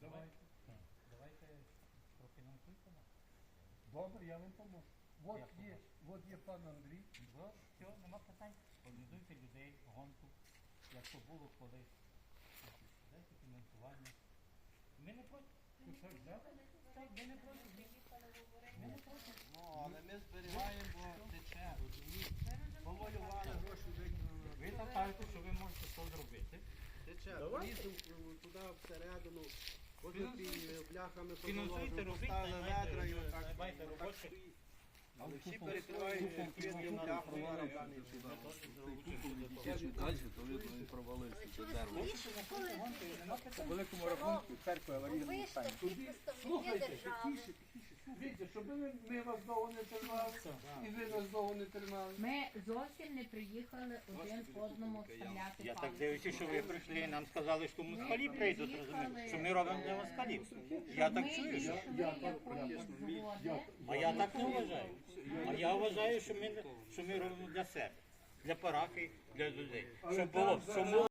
Давайте. Давайте профінансуйте нас. Добре, я вам поможу. От Як є, от є пан Андрій. Ну, все, нема питань. Організуйте людей, гонку, як то було колись. Дайте фінансування. Ми не проти. Ти що, да? Так, ми не проти. Ми не проти. Ну, але ми зберігаємо, бо тече, розумієте? Повалювали гроші. Ви так кажете, що ви можете це зробити. Тече, лісом туди всередину, Фінансуйте. ті бляхами Фінансуйте, робіть, поставили наймайте, ведра і отак. наймайте отак робочих. стоїть. Але всі перекривають далі, то провалився. Це дерево. По великому рахунку церкви Ви такі представники Слухайте, тихіше, тихіше. Дивіться, щоб ми, ми вас довго не тримали, і ви нас довго не тримали. Ми зовсім не приїхали один одному вставляти Я так палки. дивлюся, що ви прийшли і нам сказали, що москалі прийдуть, розумієте? Що ми робимо для москалів. Я так чую. що-. А я так не вважаю. А я вважаю, що ми, що ми робимо для себе, для парафії, для людей. Щоб було, щоб було